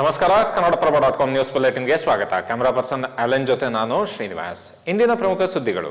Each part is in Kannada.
ನಮಸ್ಕಾರ, ಕನ್ನಡಪ್ರಭ ಡಾಟ್ ಕಾಮ್ ನ್ಯೂಸ್ ಬುಲೆಟಿನ್ಗೆ ಸ್ವಾಗತ. ಕ್ಯಾಮರಾ ಪರ್ಸನ್ ಅಲೆನ್ ಜೊತೆ ನಾನು ಶ್ರೀನಿವಾಸ್. ಇಂದಿನ ಪ್ರಮುಖ ಸುದ್ದಿಗಳು.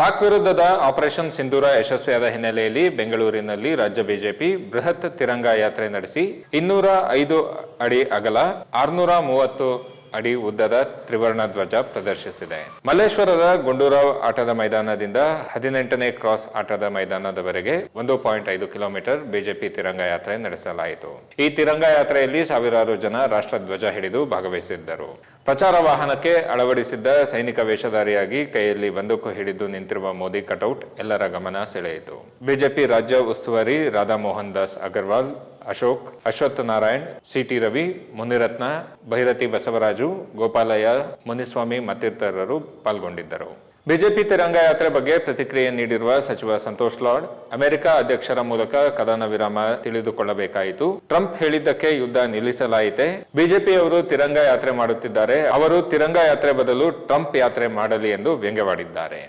ಪಾಕ್ ವಿರುದ್ಧದ ಆಪರೇಷನ್ ಸಿಂಧೂರ ಯಶಸ್ವಿಯಾದ ಹಿನ್ನೆಲೆಯಲ್ಲಿ ಬೆಂಗಳೂರಿನಲ್ಲಿ ರಾಜ್ಯ ಬಿಜೆಪಿ ಬೃಹತ್ ತಿರಂಗ ಯಾತ್ರೆ ನಡೆಸಿ ಇನ್ನೂರ ಐದು ಅಡಿ ಅಗಲ, ಆರ್ನೂರ ಮೂವತ್ತು ಅಡಿ ಉದ್ದದ ತ್ರಿವರ್ಣ ಧ್ವಜ ಪ್ರದರ್ಶಿಸಿದೆ. ಮಲ್ಲೇಶ್ವರದ ಗುಂಡೂರಾವ್ ಆಟದ ಮೈದಾನದಿಂದ ಹದಿನೆಂಟನೇ ಕ್ರಾಸ್ ಆಟದ ಮೈದಾನದವರೆಗೆ ಒಂದು ಪಾಯಿಂಟ್ ಐದು ಕಿಲೋಮೀಟರ್ ಬಿಜೆಪಿ ತಿರಂಗ ಯಾತ್ರೆ ನಡೆಸಲಾಯಿತು. ಈ ತಿರಂಗ ಯಾತ್ರೆಯಲ್ಲಿ ಸಾವಿರಾರು ಜನ ರಾಷ್ಟ್ರ ಧ್ವಜ ಹಿಡಿದು ಭಾಗವಹಿಸಿದ್ದರು. ಪ್ರಚಾರ ವಾಹನಕ್ಕೆ ಅಳವಡಿಸಿದ್ದ ಸೈನಿಕ ವೇಷಧಾರಿಯಾಗಿ ಕೈಯಲ್ಲಿ ಬಂದೂಕು ಹಿಡಿದು ನಿಂತಿರುವ ಮೋದಿ ಕಟೌಟ್ ಎಲ್ಲರ ಗಮನ ಸೆಳೆಯಿತು. ಬಿಜೆಪಿ ರಾಜ್ಯ ಉಸ್ತುವಾರಿ ರಾಧಾಮೋಹನ್ ದಾಸ್ ಅಗರ್ವಾಲ್, ಅಶೋಕ್, ಅಶ್ವಥ್ ನಾರಾಯಣ್, ಸಿಟಿ ರವಿ, ಮುನಿರತ್ನ, ಭೈರತಿ ಬಸವರಾಜು, ಗೋಪಾಲಯ್ಯ, ಮುನಿಸ್ವಾಮಿ ಮತ್ತಿತರರು ಪಾಲ್ಗೊಂಡಿದ್ದರು. ಬಿಜೆಪಿ ತಿರಂಗ ಯಾತ್ರೆ ಬಗ್ಗೆ ಪ್ರತಿಕ್ರಿಯೆ ನೀಡಿರುವ ಸಚಿವ ಸಂತೋಷ್ ಲಾಡ್, ಅಮೆರಿಕ ಅಧ್ಯಕ್ಷರ ಮೂಲಕ ಕದನ ವಿರಾಮ ತಿಳಿದುಕೊಳ್ಳಬೇಕಾಯಿತು. ಟ್ರಂಪ್ ಹೇಳಿದ್ದಕ್ಕೆ ಯುದ್ಧ ನಿಲ್ಲಿಸಲಾಯಿತೆ. ಬಿಜೆಪಿಯವರು ತಿರಂಗ ಯಾತ್ರೆ ಮಾಡುತ್ತಿದ್ದಾರೆ. ಅವರು ತಿರಂಗ ಯಾತ್ರೆ ಬದಲು ಟ್ರಂಪ್ ಯಾತ್ರೆ ಮಾಡಲಿ ಎಂದು ವ್ಯಂಗ್ಯವಾಡಿದ್ದಾರೆ.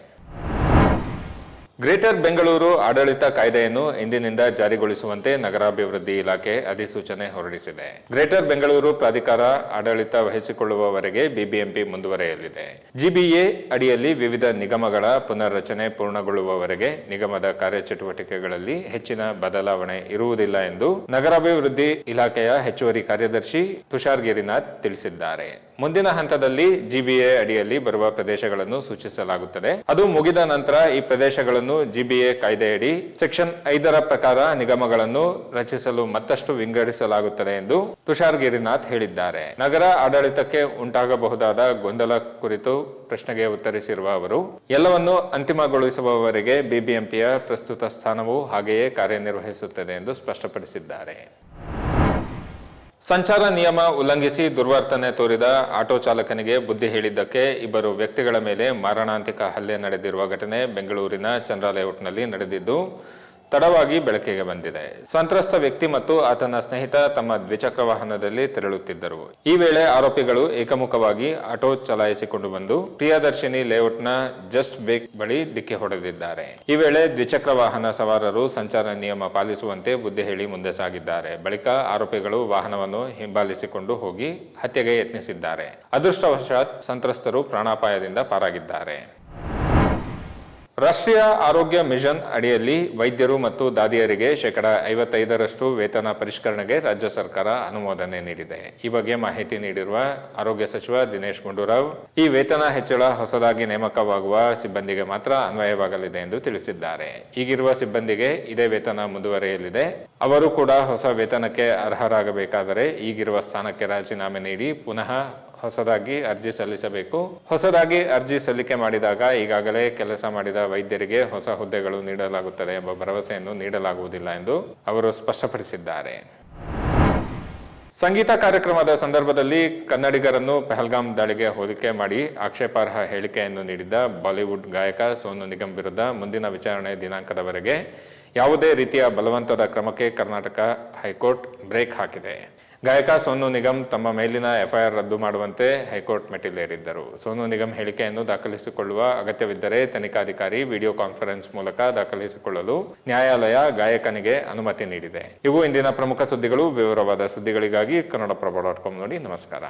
ಗ್ರೇಟರ್ ಬೆಂಗಳೂರು ಆಡಳಿತ ಕಾಯ್ದೆಯನ್ನು ಇಂದಿನಿಂದ ಜಾರಿಗೊಳಿಸುವಂತೆ ನಗರಾಭಿವೃದ್ಧಿ ಇಲಾಖೆ ಅಧಿಸೂಚನೆ ಹೊರಡಿಸಿದೆ. ಗ್ರೇಟರ್ ಬೆಂಗಳೂರು ಪ್ರಾಧಿಕಾರ ಆಡಳಿತ ವಹಿಸಿಕೊಳ್ಳುವವರೆಗೆ ಬಿಬಿಎಂಪಿ ಮುಂದುವರೆಯಲಿದೆ. ಜಿಬಿಎ ಅಡಿಯಲ್ಲಿ ವಿವಿಧ ನಿಗಮಗಳ ಪುನರ್ರಚನೆ ಪೂರ್ಣಗೊಳ್ಳುವವರೆಗೆ ನಿಗಮದ ಕಾರ್ಯಚಟುವಟಿಕೆಗಳಲ್ಲಿ ಹೆಚ್ಚಿನ ಬದಲಾವಣೆ ಇರುವುದಿಲ್ಲ ಎಂದು ನಗರಾಭಿವೃದ್ಧಿ ಇಲಾಖೆಯ ಹೆಚ್ಚುವರಿ ಕಾರ್ಯದರ್ಶಿ ತುಷಾರ್ ಗಿರಿನಾಥ್ ತಿಳಿಸಿದ್ದಾರೆ. ಮುಂದಿನ ಹಂತದಲ್ಲಿ ಜಿಬಿಎ ಅಡಿಯಲ್ಲಿ ಬರುವ ಪ್ರದೇಶಗಳನ್ನು ಸೂಚಿಸಲಾಗುತ್ತದೆ. ಅದು ಮುಗಿದ ನಂತರ ಈ ಪ್ರದೇಶಗಳನ್ನು ಜಿಬಿಎ ಕಾಯ್ದೆಯಡಿ ಸೆಕ್ಷನ್ ಐದರ ಪ್ರಕಾರ ನಿಗಮಗಳನ್ನು ರಚಿಸಲು ಮತ್ತಷ್ಟು ವಿಂಗಡಿಸಲಾಗುತ್ತದೆ ಎಂದು ತುಷಾರ್ ಗಿರಿನಾಥ್ ಹೇಳಿದ್ದಾರೆ. ನಗರ ಆಡಳಿತಕ್ಕೆ ಉಂಟಾಗಬಹುದಾದ ಗೊಂದಲ ಕುರಿತು ಪ್ರಶ್ನೆಗೆ ಉತ್ತರಿಸಿರುವ ಅವರು, ಎಲ್ಲವನ್ನು ಅಂತಿಮಗೊಳಿಸುವವರೆಗೆ ಬಿಬಿಎಂಪಿಯ ಪ್ರಸ್ತುತ ಸ್ಥಾನವು ಹಾಗೆಯೇ ಕಾರ್ಯನಿರ್ವಹಿಸುತ್ತದೆ ಎಂದು ಸ್ಪಷ್ಟಪಡಿಸಿದ್ದಾರೆ. ಸಂಚಾರ ನಿಯಮ ಉಲ್ಲಂಘಿಸಿ ದುರ್ವರ್ತನೆ ತೋರಿದ ಆಟೋ ಚಾಲಕನಿಗೆ ಬುದ್ಧಿ ಹೇಳಿದ್ದಕ್ಕೆ ಇಬ್ಬರು ವ್ಯಕ್ತಿಗಳ ಮೇಲೆ ಮಾರಣಾಂತಿಕ ಹಲ್ಲೆ ನಡೆದಿರುವ ಘಟನೆ ಬೆಂಗಳೂರಿನ ಚಂದ್ರ ಲೇಔಟ್ನಲ್ಲಿ ನಡೆದಿದ್ದು ತಡವಾಗಿ ಬೆಳಕಿಗೆ ಬಂದಿದೆ. ಸಂತ್ರಸ್ತ ವ್ಯಕ್ತಿ ಮತ್ತು ಆತನ ಸ್ನೇಹಿತ ತಮ್ಮ ದ್ವಿಚಕ್ರ ವಾಹನದಲ್ಲಿ ತೆರಳುತ್ತಿದ್ದರು. ಈ ವೇಳೆ ಆರೋಪಿಗಳು ಏಕಮುಖವಾಗಿ ಆಟೋ ಚಲಾಯಿಸಿಕೊಂಡು ಬಂದು ಪ್ರಿಯದರ್ಶಿನಿ ಲೇಔಟ್ನ ಜಸ್ಟ್ ಬೇಕ್ ಬಳಿ ಡಿಕ್ಕಿ ಹೊಡೆದಿದ್ದಾರೆ. ಈ ವೇಳೆ ದ್ವಿಚಕ್ರ ವಾಹನ ಸವಾರರು ಸಂಚಾರ ನಿಯಮ ಪಾಲಿಸುವಂತೆ ಬುದ್ಧಿ ಹೇಳಿ ಮುಂದೆ ಸಾಗಿದ್ದಾರೆ. ಬಳಿಕ ಆರೋಪಿಗಳು ವಾಹನವನ್ನು ಹಿಂಬಾಲಿಸಿಕೊಂಡು ಹೋಗಿ ಹತ್ಯೆಗೆ ಯತ್ನಿಸಿದ್ದಾರೆ. ಅದೃಷ್ಟವಶಾತ್ ಸಂತ್ರಸ್ತರು ಪ್ರಾಣಾಪಾಯದಿಂದ ಪಾರಾಗಿದ್ದಾರೆ. ರಾಷ್ಟ್ರೀಯ ಆರೋಗ್ಯ ಮಿಷನ್ ಅಡಿಯಲ್ಲಿ ವೈದ್ಯರು ಮತ್ತು ದಾದಿಯರಿಗೆ ಶೇಕಡ ಐವತ್ತೈದರಷ್ಟು ವೇತನ ಪರಿಷ್ಕರಣೆಗೆ ರಾಜ್ಯ ಸರ್ಕಾರ ಅನುಮೋದನೆ ನೀಡಿದೆ. ಈ ಬಗ್ಗೆ ಮಾಹಿತಿ ನೀಡಿರುವ ಆರೋಗ್ಯ ಸಚಿವ ದಿನೇಶ್ ಗುಂಡೂರಾವ್, ಈ ವೇತನ ಹೆಚ್ಚಳ ಹೊಸದಾಗಿ ನೇಮಕವಾಗುವ ಸಿಬ್ಬಂದಿಗೆ ಮಾತ್ರ ಅನ್ವಯವಾಗಲಿದೆ ಎಂದು ತಿಳಿಸಿದ್ದಾರೆ. ಈಗಿರುವ ಸಿಬ್ಬಂದಿಗೆ ಇದೇ ವೇತನ ಮುಂದುವರೆಯಲಿದೆ. ಅವರು ಕೂಡ ಹೊಸ ವೇತನಕ್ಕೆ ಅರ್ಹರಾಗಬೇಕಾದರೆ ಈಗಿರುವ ಸ್ಥಾನಕ್ಕೆ ರಾಜೀನಾಮೆ ನೀಡಿ ಪುನಃ ಹೊಸದಾಗಿ ಅರ್ಜಿ ಸಲ್ಲಿಸಬೇಕು. ಹೊಸದಾಗಿ ಅರ್ಜಿ ಸಲ್ಲಿಕೆ ಮಾಡಿದಾಗ ಈಗಾಗಲೇ ಕೆಲಸ ಮಾಡಿದ ವೈದ್ಯರಿಗೆ ಹೊಸ ಹುದ್ದೆಗಳು ನೀಡಲಾಗುತ್ತದೆ ಎಂಬ ಭರವಸೆಯನ್ನು ನೀಡಲಾಗುವುದಿಲ್ಲ ಎಂದು ಅವರು ಸ್ಪಷ್ಟಪಡಿಸಿದ್ದಾರೆ. ಸಂಗೀತ ಕಾರ್ಯಕ್ರಮದ ಸಂದರ್ಭದಲ್ಲಿ ಕನ್ನಡಿಗರನ್ನು ಪೆಹಲ್ಗಾಮ್ ದಾಳಿಗೆ ಹೋಲಿಕೆ ಮಾಡಿ ಆಕ್ಷೇಪಾರ್ಹ ಹೇಳಿಕೆಯನ್ನು ನೀಡಿದ್ದ ಬಾಲಿವುಡ್ ಗಾಯಕ ಸೋನು ನಿಗಮ್ ವಿರುದ್ಧ ಮುಂದಿನ ವಿಚಾರಣೆ ದಿನಾಂಕದವರೆಗೆ ಯಾವುದೇ ರೀತಿಯ ಬಲವಂತದ ಕ್ರಮಕ್ಕೆ ಕರ್ನಾಟಕ ಹೈಕೋರ್ಟ್ ಬ್ರೇಕ್ ಹಾಕಿದೆ. ಗಾಯಕ ಸೋನು ನಿಗಮ್ ತಮ್ಮ ಮೇಲಿನ ಎಫ್ಐಆರ್ ರದ್ದು ಮಾಡುವಂತೆ ಹೈಕೋರ್ಟ್ ಮೆಟ್ಟಿಲೇರಿದ್ದರು. ಸೋನು ನಿಗಮ್ ಹೇಳಿಕೆಯನ್ನು ದಾಖಲಿಸಿಕೊಳ್ಳುವ ಅಗತ್ಯವಿದ್ದರೆ ತನಿಖಾಧಿಕಾರಿ ವಿಡಿಯೋ ಕಾನ್ಫರೆನ್ಸ್ ಮೂಲಕ ದಾಖಲಿಸಿಕೊಳ್ಳಲು ನ್ಯಾಯಾಲಯ ಗಾಯಕನಿಗೆ ಅನುಮತಿ ನೀಡಿದೆ. ಇವು ಇಂದಿನ ಪ್ರಮುಖ ಸುದ್ದಿಗಳು. ವಿವರವಾದ ಸುದ್ದಿಗಳಿಗಾಗಿ ಕನ್ನಡಪ್ರಭ ಡಾಟ್ ಕಾಮ್ ನೋಡಿ. ನಮಸ್ಕಾರ.